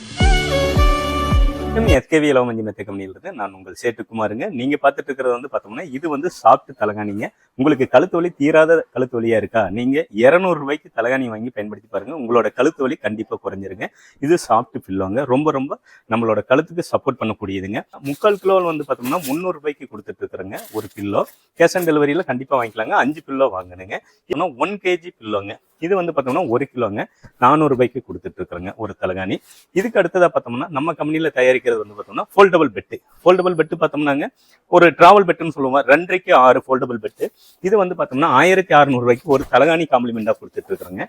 Yeah. SKV இளவமஞ்சி மெத்த கம்பெனியிலிருந்து நான் உங்கள் சேட்டுக்குமாருங்க. நீங்க பார்த்துட்டு இருக்கிறது வந்து பார்த்தோம்னா இது வந்து சாஃப்ட் தலகாணிங்க உங்களுக்கு கழுத்து வலி தீராத கழுத்து வலியா இருக்கா? நீங்க 200 ரூபாய்க்கு தலகாணி வாங்கி பயன்படுத்தி பாருங்க. உங்களோட கழுத்து வலி கண்டிப்பா குறைஞ்சிருங்க. இது சாப்பிட்டு பில்லோங்க ரொம்ப ரொம்ப நம்மளோட கழுத்துக்கு சப்போர்ட் பண்ணக்கூடியதுங்க. முக்கால் கிலோ வந்து பார்த்தோம்னா முந்நூறு ரூபாய்க்கு கொடுத்துட்டு இருக்கிறேங்க ஒரு பில்லோ கேஷ் ஆன் டெலிவரியில கண்டிப்பா வாங்கிக்கலாங்க. அஞ்சு பில்லோ வாங்கினுங்க. ஏன்னா ஒன் கேஜி பில்லோங்க இது வந்து பார்த்தோம்னா ஒரு கிலோங்க. நானூறு ரூபாய்க்கு கொடுத்துட்டு இருக்கிறேங்க ஒரு தலகாணி. இதுக்கு அடுத்ததா பார்த்தோம்னா நம்ம கம்பெனில தயாரிக்கிறது வந்து பார்த்தோம்னா ஃபோல்டபுள் பெட்டு ஃபோல்டபுள் பெட்டு பார்த்தோம்னாங்க ஒரு டிராவல் பெட்டுன்னு சொல்லுவோம். ரெண்டரைக்கு ஆறு ஃபோல்டபுள் பெட்டு இது வந்து பார்த்தோம்னா ஆயிரத்தி அறுநூறுவாய்க்கு ஒரு தலகாணி காம்ப்ளிமெண்டா கொடுத்துட்டு இருக்கிறாங்க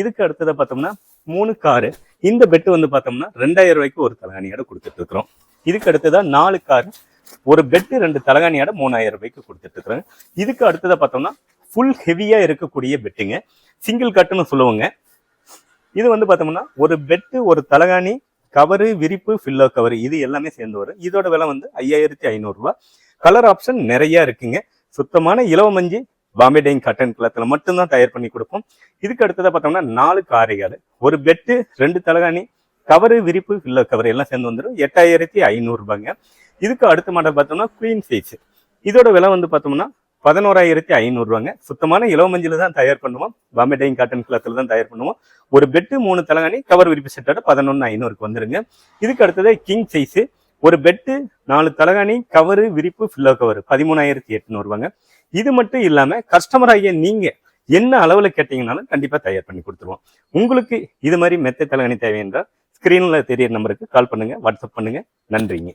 இதுக்கு அடுத்ததை பார்த்தோம்னா மூணு காரு. இந்த பெட்டு வந்து பார்த்தோம்னா ரெண்டாயிரம் ரூபாய்க்கு ஒரு தலகாணியோட கொடுத்துட்டு இருக்கிறோம். இதுக்கு அடுத்ததான் நாலு காரு. ஒரு பெட்டு ரெண்டு தலகாணியோட மூணாயிரம் ரூபாய்க்கு கொடுத்துட்டு இருக்கிறாங்க இதுக்கு அடுத்ததை பார்த்தோம்னா ஃபுல் ஹெவியா இருக்கக்கூடிய பெட்டுங்க சிங்கிள் கட்டுன்னு சொல்லுவோங்க. இது வந்து பார்த்தோம்னா ஒரு பெட்டு ஒரு தலகாணி கவரு விரிப்பு ஃபில்லோ கவர் இது எல்லாமே சேர்ந்து வரும். இதோட விலை வந்து ஐயாயிரத்தி ஐநூறுரூவா கலர் ஆப்ஷன் நிறைய இருக்குங்க. சுத்தமான இலவமஞ்சி பாம்பே டைங் கட்டன் கிளத்தில் மட்டும்தான் தயார் பண்ணி கொடுப்போம். இதுக்கு அடுத்ததாக பார்த்தோம்னா நாலு காரைகள் ஒரு பெட்டு ரெண்டு தலகாணி கவரு விரிப்பு ஃபில்லோ கவர் எல்லாம் சேர்ந்து வந்துடும் எட்டாயிரத்தி ஐநூறுரூபாங்க இதுக்கு அடுத்த மாடல் பார்த்தோம்னா குயின் சைஸ் இதோட விலை வந்து பார்த்தோம்னா பதினோராயிரத்தி ஐநூறுரூவாங்க சுத்தமான இலவமஞ்சில தான் தயார் பண்ணுவோம். பாம்பே டைங் காட்டன் கிளத்தில் தான் தயார் பண்ணுவோம். ஒரு பெட்டு மூணு தலகாணி கவர் விரிப்பு செட்டோட பதினொன்று ஐநூறுக்கு வந்துருங்க. இதுக்கு அடுத்தது கிங் சைஸு ஒரு பெட்டு நாலு தலகாணி கவரு விரிப்பு ஃபில்லோ கவர் பதிமூணாயிரத்தி எட்நூறுவாங்க. இது மட்டும் இல்லாமல் கஸ்டமர் ஆகிய நீங்கள் என்ன அளவில் கேட்டீங்கனாலும் கண்டிப்பாக தயார் பண்ணி கொடுத்துருவோம். உங்களுக்கு இது மாதிரி மெத்த தலகாணி தேவை என்றால் ஸ்க்ரீனில் தெரியற நம்பருக்கு கால் பண்ணுங்கள் வாட்ஸ்அப் பண்ணுங்கள் நன்றிங்க.